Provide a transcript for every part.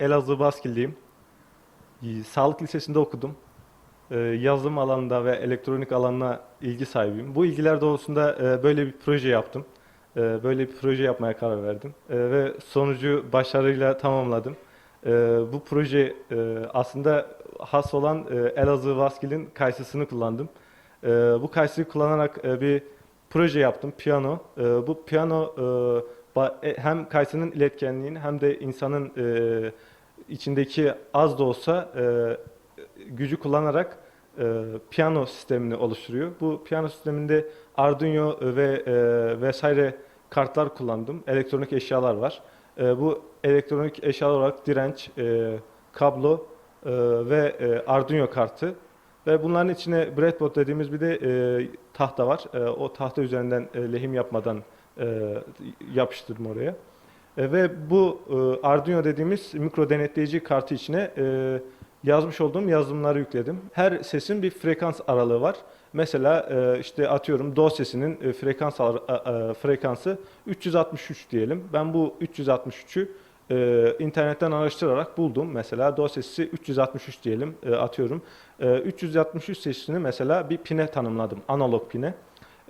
Elazığ Baskilliyim. Ee, Sağlık Lisesi'nde okudum. Ee, Yazılım alanında ve elektronik alanına ilgi sahibiyim. Bu ilgiler doğrultusunda e, böyle bir proje yaptım. E, Böyle bir proje yapmaya karar verdim. E, Ve sonucu başarıyla tamamladım. Bu proje aslında has olan Elazığ Baskill'in kaysısını kullandım. Bu kayısıyı kullanarak bir proje yaptım, piyano. Bu piyano hem kayısının iletkenliğini hem de insanın e, içindeki az da olsa e, gücü kullanarak e, piyano sistemini oluşturuyor. Bu piyano sisteminde Arduino ve e, vesaire kartlar kullandım. Elektronik eşyalar var. E, bu elektronik eşyalar olarak direnç, e, kablo e, ve e, Arduino kartı ve bunların içine breadboard dediğimiz bir de e, tahta var. E, o tahta üzerinden e, lehim yapmadan e, yapıştırdım oraya. E, ve bu e, Arduino dediğimiz mikro denetleyici kartı içine e, yazmış olduğum yazılımları yükledim. Her sesin bir frekans aralığı var. Mesela e, işte atıyorum do sesinin e, frekans ar- a- frekansı 363 diyelim. Ben bu 363'ü e, internetten araştırarak buldum. Mesela do sesi 363 diyelim e, atıyorum. E, 363 sesini mesela bir pine tanımladım. Analog pine.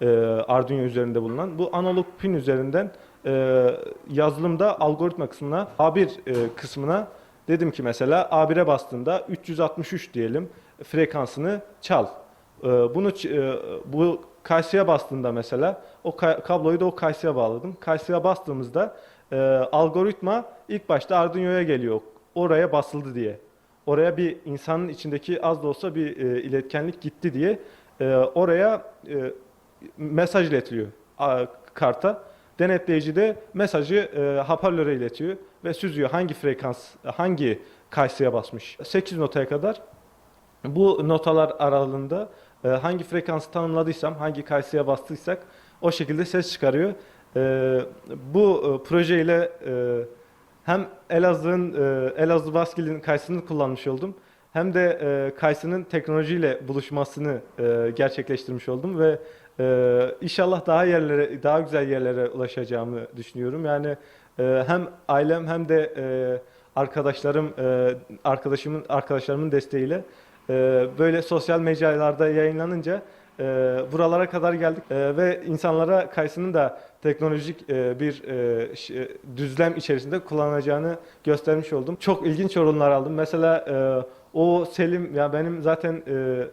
E, Arduino üzerinde bulunan. Bu analog pin üzerinden e, yazılımda algoritma kısmına A1 e, kısmına dedim ki mesela A1'e bastığında 363 diyelim frekansını çal. E, bunu e, bu kayısıya bastığında mesela o ka- kabloyu da o kayısıya bağladım. Kayısıya bastığımızda e, algoritma ilk başta Arduino'ya geliyor. Oraya basıldı diye. Oraya bir insanın içindeki az da olsa bir e, iletkenlik gitti diye e, oraya e, mesaj iletiliyor karta. Denetleyici de mesajı e, hoparlöre iletiyor ve süzüyor hangi frekans, hangi kayısıya basmış. 8 notaya kadar bu notalar aralığında e, hangi frekansı tanımladıysam, hangi kayısıya bastıysak o şekilde ses çıkarıyor. E, bu e, projeyle e, hem Elazığ'ın e, Elazığ Baskil'in kayısını kullanmış oldum. Hem de e, kayısının teknolojiyle buluşmasını e, gerçekleştirmiş oldum ve e, inşallah daha yerlere, daha güzel yerlere ulaşacağımı düşünüyorum. Yani e, hem ailem hem de e, arkadaşlarım, e, arkadaşımın arkadaşlarımın desteğiyle e, böyle sosyal mecralarda yayınlanınca e, buralara kadar geldik E, ve insanlara kayısının da teknolojik e, bir e, ş- düzlem içerisinde kullanacağını göstermiş oldum. Çok ilginç yorumlar aldım. Mesela e, o Selim ya benim zaten e,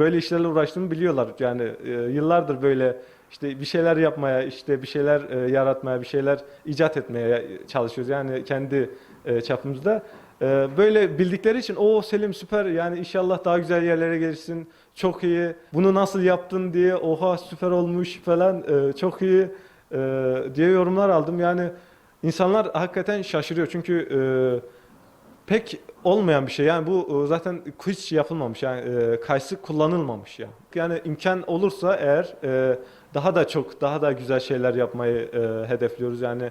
böyle işlerle uğraştığımı biliyorlar. Yani e, yıllardır böyle işte bir şeyler yapmaya, işte bir şeyler e, yaratmaya, bir şeyler icat etmeye çalışıyoruz. Yani kendi e, çapımızda. E, böyle bildikleri için o Selim süper yani inşallah daha güzel yerlere gelirsin. Çok iyi. Bunu nasıl yaptın diye oha süper olmuş falan e, çok iyi e, diye yorumlar aldım. Yani insanlar hakikaten şaşırıyor çünkü e, pek olmayan bir şey. Yani bu e, zaten hiç yapılmamış. Yani e, kayısı kullanılmamış ya. Yani imkan olursa eğer e, daha da çok daha da güzel şeyler yapmayı e, hedefliyoruz. Yani